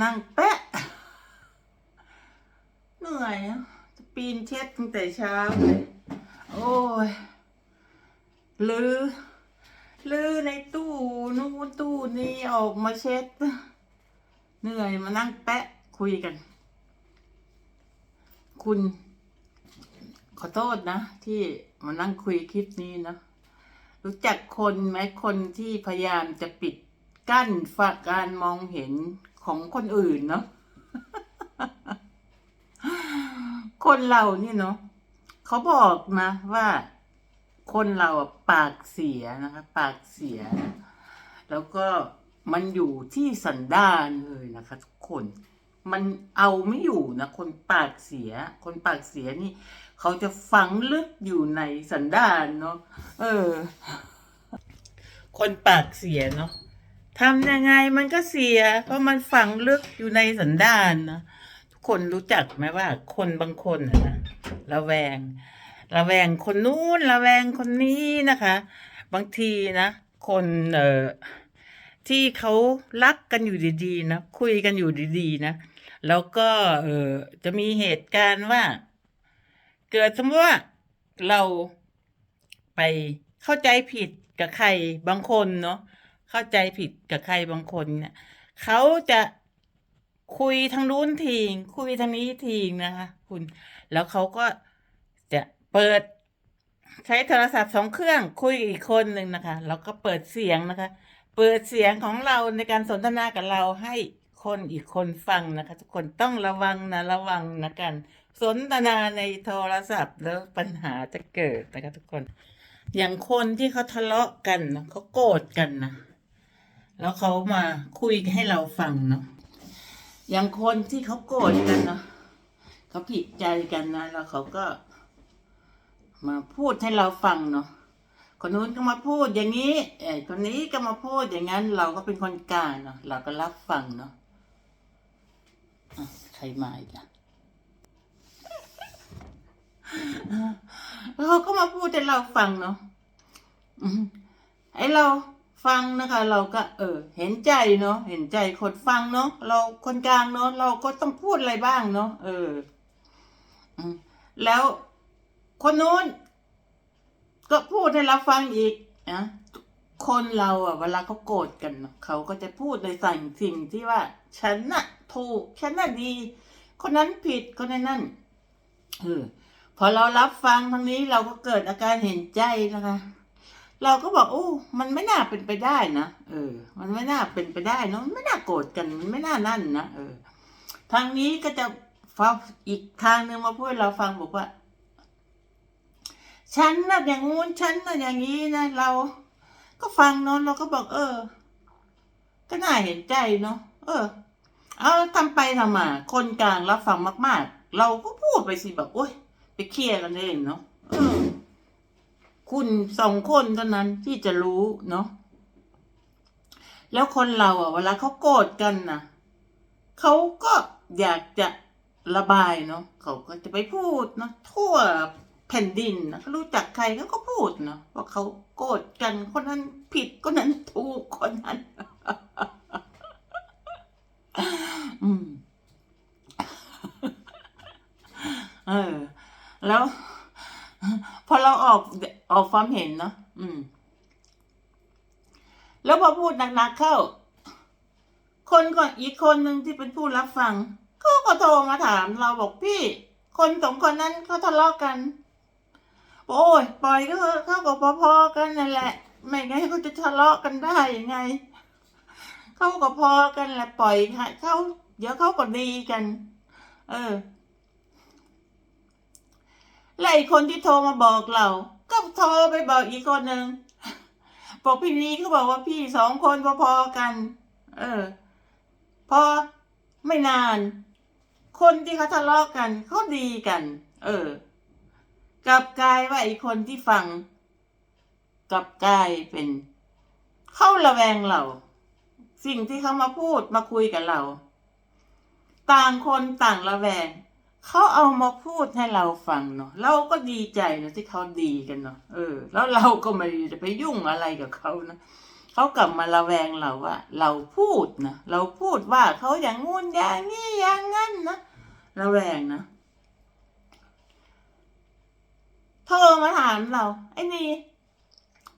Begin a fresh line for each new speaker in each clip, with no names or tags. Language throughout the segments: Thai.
นั่งแปะ เหนื่อยอะจะปีนเช็ดตั้งแต่เช้าเลยโอ้ยลือลือในตู้นู้นตู้นี้ออกมาเช็ด เหนื่อยมานั่งแปะคุยกัน คุณ ขอโทษนะ ที่มานั่งคุยคลิปนี้นะ รู้จักคนไหมคนที่พยายามจะปิดกั้นฝากการมองเห็น ของคนอื่นเนาะคนเรานี่เนาะเขาบอกนะว่า คนเราปากเสียนะคะ ปากเสีย แล้วก็มันอยู่ที่สันดานเลยนะคะ ทุกคนมันเอาไม่อยู่นะ คนปากเสีย คนปากเสียนี่ เขาจะฝังลึกอยู่ในสันดานเนาะเออ คนปากเสียเนาะ ทำยังไงมันก็เสีย เพราะมันฝังลึกอยู่ในสันดานนะทุกคนรู้จักไหมว่า คนบางคนนะระแวง ระแวงคนนู้นระแวงคนนี้นะคะ บางทีนะ คนเอ่อที่เขารักกันอยู่ดีๆนะคุยกันอยู่ดีๆนะแล้วก็เออจะมีเหตุการณ์ว่า เกิดสมมติว่าเราไปเข้าใจผิดกับใครบางคนเนาะ เข้าใจผิดกับใครบางคนเนี่ยเขาจะคุยทางนู้นทีงคุยทางนี้ทีงนะคะ คุณ แล้วเขาก็จะเปิดใช้โทรศัพท์สองเครื่องคุยอีกคนหนึ่งนะคะแล้วก็เปิดเสียงนะคะ เปิดเสียงของเราในการสนทนากับเราให้คนอีกคนฟังนะคะ ทุกคนต้องระวังนะระวังนะกัน สนทนาในโทรศัพท์แล้วปัญหาจะเกิดนะคะ ทุกคน อย่างคนที่เขาทะเลาะกันเขาโกรธกันนะ แล้วเขามาคุยให้เราฟังเนาะอย่างคนที่เขาโกรธกันเนาะเขาผิดใจกันนะแล้วเขาก็ มาพูดให้เราฟังเนาะคนนู้นก็มาพูดอย่างนี้ไอ้คนนี้ก็มาพูดอย่างนั้น เราก็เป็นคนกลางเนาะเราก็รับฟังเนาะะใครมาอีกอะแล้วเขาก็มาพูดให้เราฟังเนาะไอเรา ฟังนะคะ เราก็เออ เห็นใจเนาะเห็นใจคนฟังเนาะเราคนกลางเนาะเราก็ต้องพูดอะไรบ้างเนาะเออแล้วคนนู้นก็พูดให้เราฟังอีกนะคนเราอะ เวลาเขาโกรธกันเนอะเขาก็จะพูดในสั่งสิ่งที่ว่า ฉันน่ะถูกฉันน่ะดี คนนั้นผิดคนนั้นนั่นเออพอเรารับฟังทางนี้เราก็เกิดอาการเห็นใจนะคะ เราก็บอกโอ้มันไม่น่าเป็นไปได้นะเออ มันไม่น่าเป็นไปได้นอะมันไม่น่าโกรธกันมันไม่น่านั่นนะเออ ทางนี้ก็จะฟังอีกทางหนึ่งมาพูดเราฟังบอกว่า ฉันน่ะอย่างงู้นฉันน่ะอย่างนี้นะเรา ก็ฟังเนาะเราก็บอก เออ ก็น่าเห็นใจเนาะเออ เอาทำไปทำมาคนกลางรับฟังมาก ๆ เราก็พูดไปสิแบบโอ้ยไปเคลียร์กันเองเนาะ คุณสองคนเท่านั้นที่จะรู้เนาะแล้วคนเราอะ เวลาเขาโกรธกันนะเขาก็อยากจะระบายเนาะเขาก็จะไปพูดเนาะทั่วแผ่นดินนะเขารู้จักใครเขาก็พูดเนาะว่าเขาโกรธกันคนนั้นผิดคนนั้นถูกคนนั้น อืมเออ แล้ว พอเราออก ออกความเห็นเนาะอืม แล้วพอพูดหนักๆเข้า คนก่อนอีกคนหนึ่งที่เป็นผู้รับฟังเขาก็โทรมาถามเราบอกพี่ คนสองคนนั้นเขาทะเลาะกันโอ้ยปล่อยก็เข้ากับพอๆกันนั่นแหละ ไม่งั้นเขาจะทะเลาะกันได้ยังไง เข้ากับพอกันแหละปล่อยค่ะเขาเดี๋ยวเขาก็ดีกัน เออแล้วไอ้คนที่โทรมาบอกเรา ก็โทรไปบอกอีกคนหนึ่งบอกพี่นี้เขาบอกว่าพี่สองคนพอๆกัน เออ พอไม่นาน คนที่เขาทะเลาะกันเขาดีกัน เออ กับกายว่าไอ้คนที่ฟัง กับกายเป็นเข้าระแวงเรา สิ่งที่เขามาพูดมาคุยกับเรา ต่างคนต่างระแวง เขาเอามาพูดให้เราฟังเนาะเราก็ดีใจนะที่เขาดีกันเนาะเออ แล้วเราก็ไม่ได้จะไปยุ่งอะไรกับเขานะเขากลับมาระแวงเราว่า เราพูดนะเราพูดว่าเขาอย่างงู้นอย่างนี้อย่างงั้นนะระแวงนะโทรมาถามเรา ไอ้นี่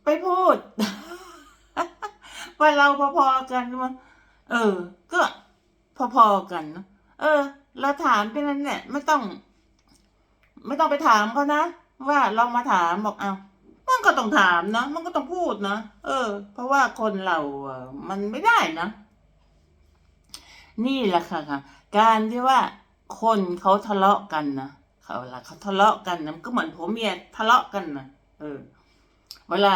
ไปพูดว่าเราพอๆกันมั้งเออ ก็พอๆกันเนะเออ เราถามไปนั้นเนี่ยไม่ต้อง ไม่ต้องไปถามเขานะว่าเรามาถามบอกเอามันก็ต้องถามนะมันก็ต้องพูดนะเออ เพราะว่าคนเราอะมันไม่ได้นะนี่แหละค่ะค่ะ การที่ว่าคนเขาทะเลาะกันนะเขาเวลาเขาทะเลาะกันนะนก็เหมือนผัวเมียทะเลาะกันนะเออ เวลา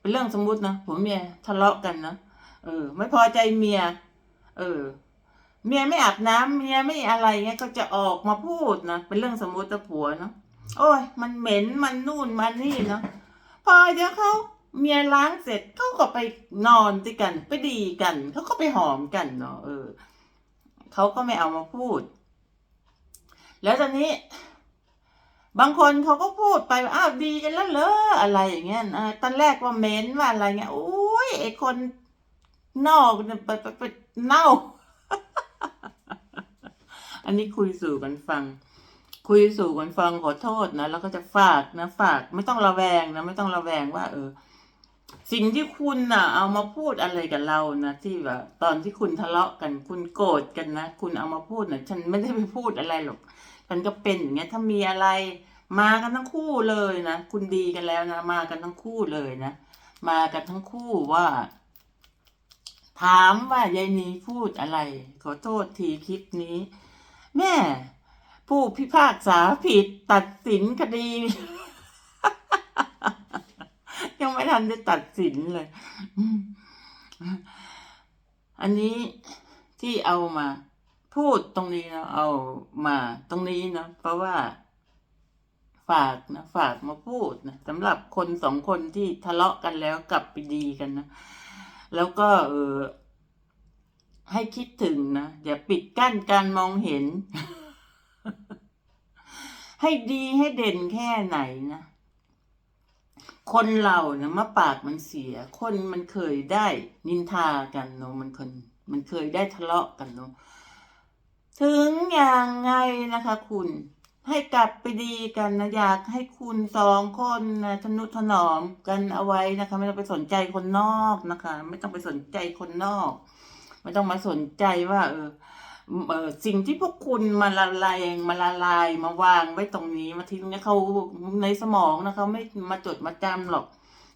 เป็นเรื่องสมมุตินะผัวเมียทะเลาะกันนะเออ ไม่พอใจเมีย เออ เมียไม่อาบน้ำเมียไม่อะไรเงี้ยก็จะออกมาพูดนะเป็นเรื่องสมมุติผัวเนาะโอ้ย มันเหม็นมันนู่นมันนี่เนาะพอเดี๋ยวเขาเมียล้างเสร็จเขาก็ไปนอนด้วยกัน ไปดีกันเขาก็ไปหอมกันเนาะเออเขาก็ไม่เอามาพูด แล้วตอนนี้ บางคนเขาก็พูดไปว่าอ้าวดีกันแล้วเหรออะไรอย่างเงี้ยตอนแรกว่าเหม็นว่าอะไรเงี้ยโอ้ยไอคนนอกไปไปไปเน่า อันนี้คุยสู่กันฟัง คุยสู่กันฟังขอโทษนะแล้วก็จะฝากนะฝาก ไม่ต้องระแวงนะ ไม่ต้องระแวงว่า เออ สิ่งที่คุณน่ะ เอามาพูดอะไรกับเรานะที่แบบตอนที่คุณทะเลาะกัน คุณโกรธกันนะคุณเอามาพูดนะฉันไม่ได้ไปพูดอะไรหรอกมันก็เป็นอย่างเงี้ย ถ้ามีอะไร มากันทั้งคู่เลยนะคุณดีกันแล้วนะมากันทั้งคู่เลยนะมากันทั้งคู่ว่า ถามว่ายายนีพูดอะไร ขอโทษทีคลิปนี้ แม่ ผู้พิพากษาผิดตัดสินคดี ยังไม่ทันได้ตัดสินเลย อันนี้ที่เอามา พูดตรงนี้นะเอามาตรงนี้นะเพราะว่าฝากนะฝากมาพูดนะสำหรับคนสองคนที่ทะเลาะกันแล้วกลับไปดีกันนะ แล้วก็เออให้คิดถึงนะ อย่าปิดกั้นการมองเห็น ให้ดีให้เด่นแค่ไหนนะคนเรานะมะปากมันเสีย คนมันเคยได้นินทากันเนาะมันคน มันเคยได้ทะเลาะกันเนาะถึงอย่างไงนะคะคุณ ให้กลับไปดีกันนะอยากให้คุณสองคนนะทนุถนอมกันเอาไว้นะคะ ไม่ต้องไปสนใจคนนอกนะคะ ไม่ต้องไปสนใจคนนอก ไม่ต้องมาสนใจว่า เออเออสิ่งที่พวกคุณมาละลายมาละลายมาวางไว้ตรงนี้มาทิ้งเนี่ยเขาในสมองนะเขาไม่มาจดมาจำหรอก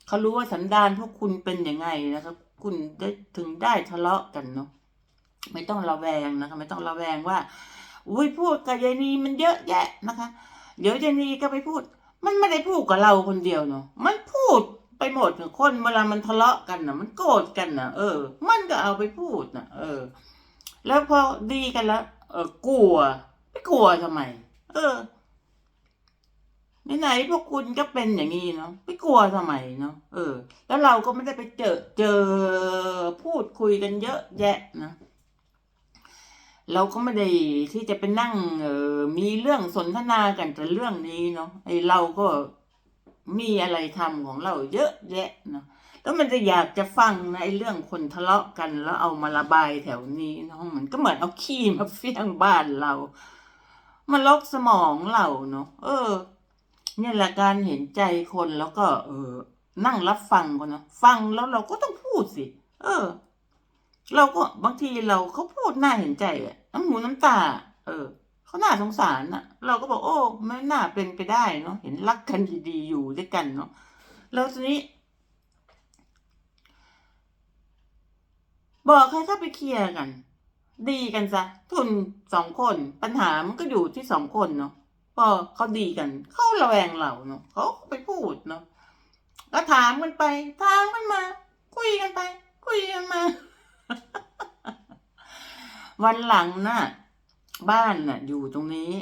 เขารู้ว่าสันดานพวกคุณเป็นยังไงนะครับ คุณได้ถึงได้ทะเลาะกันเนาะไม่ต้องระแวงนะคะ ไม่ต้องระแวงว่า อุ้ยพูดกับยายนีมันเยอะแยะนะคะ เดี๋ยวยายนีก็ไปพูด มันไม่ได้พูดกับเราคนเดียวเนาะมันพูดไปหมดคนเวลามันทะเลาะกันนะมันโกรธกันนะเออ มันก็เอาไปพูดนะเออ แล้วพอดีกันแล้วเออกลัวไม่กลัวทำไม เออไหนๆพวกคุณก็เป็นอย่างนี้เนาะไม่กลัวทำไมเนาะเออ แล้วเราก็ไม่ได้ไปเจอเจอพูดคุยกันเยอะแยะนะ เราก็ไม่ได้ที่จะไปนั่งเออมีเรื่องสนทนากันแต่เรื่องนี้เนาะไอเราก็มีอะไรทำของเราเยอะแยะเนาะแล้วมันจะอยากจะฟังนะไอเรื่องคนทะเลาะกันแล้วเอามาระบายแถวนี้เนาะมันก็เหมือนเอาขี้มาเฟี้ยงบ้านเรามันลกสมองเราเนาะเออ เนี่ยแหละการเห็นใจคนแล้วก็ เออ นั่งรับฟังกันนะฟังแล้วเราก็ต้องพูดสิ เออ เราก็บางทีเราเขาพูดน่าเห็นใจอะน้ำหูน้ำตา เออเขาน่าสงสารน่ะเราก็บอกโอ้ไม่น่าเป็นไปได้เนาะเห็นรักกันดีๆอยู่ด้วยกันเนาะแล้วทีนี้ บอกให้เข้าไปเคลียร์กัน ดีกันซะทุนสองคนปัญหามันก็อยู่ที่สองคนเนาะพอเขาดีกัน เขาระแวงเราเนาะเขาไปพูดเนาะก็ถามกันไปถามกันมา คุยกันไป คุยกันมา วันหลังน่ะ บ้านน่ะ อยู่ตรงนี้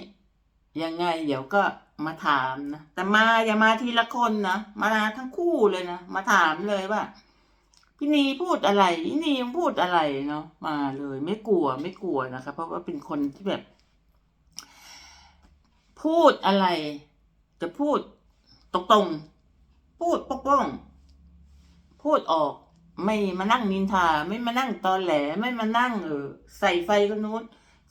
ยังไง เดี๋ยวก็มาถามนะ แต่มาอย่ามาทีละคนนะ มาทั้งคู่เลยนะ มาถามเลยว่าพี่นีพูดอะไรพี่นีพูดอะไรเนาะมาเลย ไม่กลัวไม่กลัวนะคะ เพราะว่าเป็นคนที่แบบ พูดอะไร จะพูดตรงๆพูดป้องๆพูดออก ไม่มานั่งนินทา ไม่มานั่งตอแหลไม่มานั่งเออใส่ไฟคนนู้น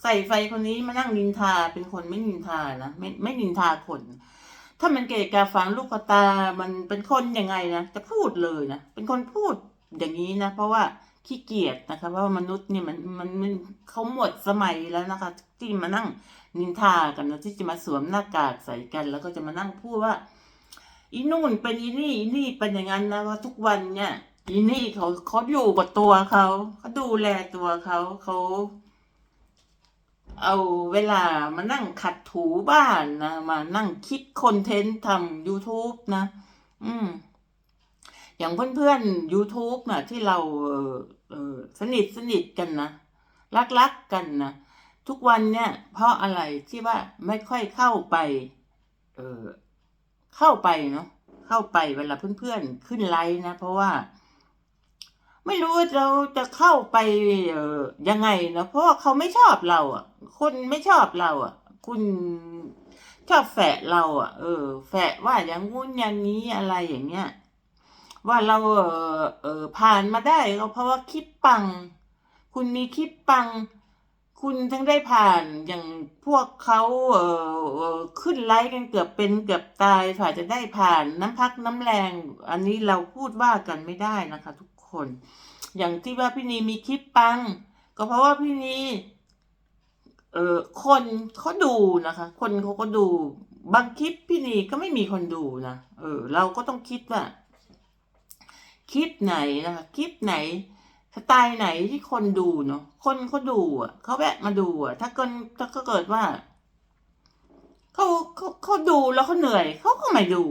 ใส่ไฟคนนี้มานั่งนินทาเป็นคนไม่นินทานะไม่ไม่นินทาคน ถ้ามันเกะกะฟังลูกตา มันเป็นคนยังไงนะจะพูดเลยนะเป็นคนพูดอย่างนี้นะ เพราะว่าขี้เกียจนะคะเพราะว่ามนุษย์เนี่ยมันมันมันเขาหมดสมัยแล้วนะคะ ที่มานั่งนินทากันนะที่จะมาสวมหน้ากากใส่กัน แล้วก็จะมานั่งพูดว่าอีนู่นเป็นอีนี่อีนี่เป็นอย่างนั้นนะว่าทุกวันเนี่ย อีนี่เขาเขาอยู่กับตัวเขาเขาดูแลตัวเขาเขาเอาเวลามานั่งขัดถูบ้านนะมานั่งคิดคอนเทนต์ทำ YouTube นะ อืม อย่างเพื่อนๆ YouTube นะที่เราเออสนิทสนิทกันนะ รักๆกันนะ ทุกวันเนี่ย เพราะอะไรที่ว่าไม่ค่อยเข้าไป เออเข้าไปเนาะเข้าไปเวลาเพื่อนๆ ขึ้นไลน์นะ เพราะว่า ไม่รู้เราจะเข้าไปยังไงนะเพราะว่าเขาไม่ชอบเรา อะ คนไม่ชอบเรา อะ คุณชอบแฝะเราอะ เออ แฝะว่าอย่างงู้นอย่างนี้อะไรอย่างเงี้ยว่าเราเออเออผ่านมาได้ก็เพราะว่าคลิปปัง คุณมีคลิปปัง คุณทั้งได้ผ่านอย่างพวกเขาเออเออขึ้นไลฟ์กันเกือบเป็นเกือบตายฝ่าจะได้ผ่านน้ำพักน้ำแรง อันนี้เราพูดว่ากันไม่ได้นะคะทุก คน อย่างที่ว่าพี่นีมีคลิปปัง ก็เพราะว่าพี่นีเออคนเขาดูนะคะ คนเขาก็ดูบางคลิปพี่นีก็ไม่มีคนดูนะเออ เราก็ต้องคิดว่าคลิปไหนนะคะคลิปไหนสไตล์ไหนที่คนดูเนาะคนเขาดูอะเขาแวะมาดูอะ ถ้าเกิดถ้าก็เกิดว่าเขาเขาเขาดูแล้วเขาเหนื่อยเขาก็ไม่ดู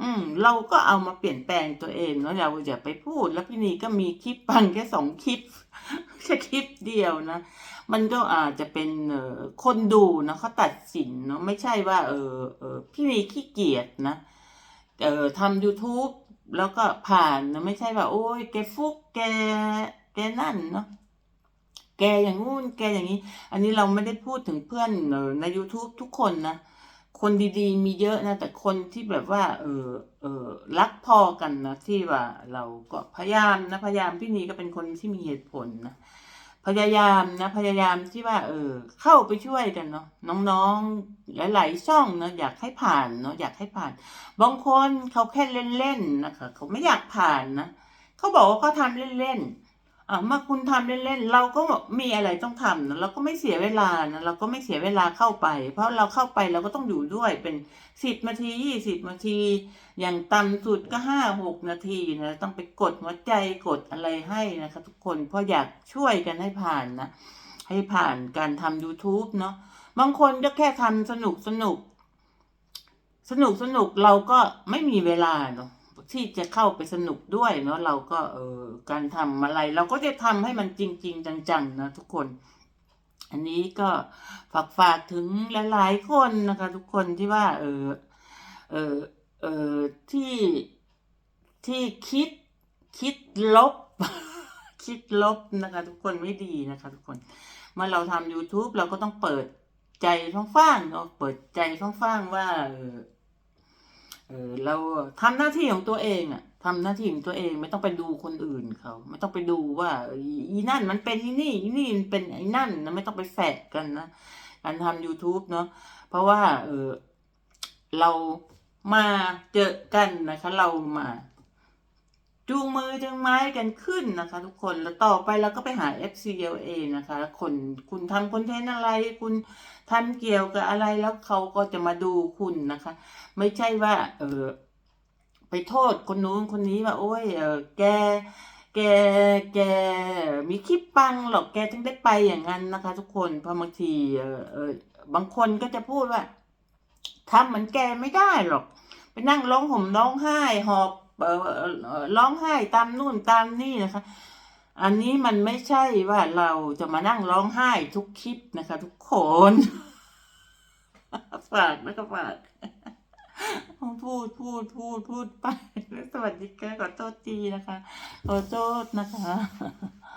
อืม เราก็เอามาเปลี่ยนแปลงตัวเองเนาะเราอย่าไปพูด แล้วพี่นีก็มีคลิปปังแค่สองคลิปแค่คลิปเดียวนะมันก็อาจจะเป็นเอ่อคนดูนะเขาตัดสินเนาะไม่ใช่ว่า เออเออพี่นีขี้เกียจนะเอ่อทำ YouTube แล้วก็ผ่านนะไม่ใช่ว่าโอ้ยแกฟุกแกแกนั่นเนาะแกอย่างงู้นแกอย่างนี้ อันนี้เราไม่ได้พูดถึงเพื่อนเออใน YouTube ทุกคนนะ คนดีๆ มีเยอะนะ แต่คนที่แบบว่า เออเออรักพอกันนะที่ว่าเราก็พยายามนะพยายามพี่นีก็เป็นคนที่มีเหตุผลนะพยายามนะพยายามที่ว่าเออเข้าไปช่วยกันเนาะน้องๆหลายๆช่องเนาะอยากให้ผ่านเนาะอยากให้ผ่านบางคนเขาแค่เล่นๆนะคะเขาไม่อยากผ่านนะเขาบอกว่าเขาทำเล่นๆ อะเมื่อคุณทำเล่นๆเราก็มีอะไรต้องทำนะเราก็ไม่เสียเวลานะเราก็ไม่เสียเวลาเข้าไป เพราะเราเข้าไปเราก็ต้องอยู่ด้วยเป็นสิบนาทียี่สิบนาที อย่างต่ำสุดก็ห้าหกนาทีนะต้องไปกดหัวใจกดอะไรให้นะคะทุกคนเพราะอยากช่วยกันให้ผ่านนะให้ผ่านการทำ YouTube เนาะบางคนก็แค่ทำสนุกสนุก สนุกสนุกเราก็ไม่มีเวลาเนาะ ที่จะเข้าไปสนุกด้วยเนาะเราก็เออการทำอะไร เราก็จะทำให้มันจริง ๆ จังๆนะทุกคน อันนี้ก็ฝากฝากถึงหลายๆคนนะคะ ทุกคนที่ว่า เออเออเออที่ที่คิดคิดลบ คิดลบนะคะ ทุกคนไม่ดีนะคะ ทุกคน เมื่อเราทำ YouTube เราก็ต้องเปิดใจฟ้างๆเนาะเปิดใจฟ้างๆว่า เออเราทำหน้าที่ของตัวเองอะทำหน้าที่ของตัวเองไม่ต้องไปดูคนอื่นเขาไม่ต้องไปดูว่าอีอีนั่นมันเป็นอีนี่อีนี่มันเป็นไอ้นั่นนะไม่ต้องไปแฝกกันนะการทำ YouTube เนาะเพราะว่าเออเรามาเจอกันนะคะ เรามา จูงมือจูงไม้กันขึ้นนะคะ ทุกคนแล้วต่อไปเราก็ไปหา FCLA นะคะ คนคุณทำคอนเทนต์อะไร คุณทำเกี่ยวกับอะไรแล้วเขาก็จะมาดูคุณนะคะ ไม่ใช่ว่า เออไปโทษคนนู้นคนนี้ว่า โอ้ยเออแกแก แก มีคลิปปังหรอก แกถึงได้ไปอย่างนั้นนะคะ ทุกคน เพราะบางที เออเออบางคนก็จะพูดว่าทำเหมือนแกไม่ได้หรอก ไปนั่งร้องห่มร้องไห้หอบ ร้องไห้ตามนู่นตามนี่นะคะ อันนี้มันไม่ใช่ว่าเราจะมานั่งร้องไห้ทุกคลิปนะคะ ทุกคนฝากนะคะฝากพูดพูดพูดพูดไปสวัสดีค่ะขอโทษทีนะคะ ขอโทษนะคะ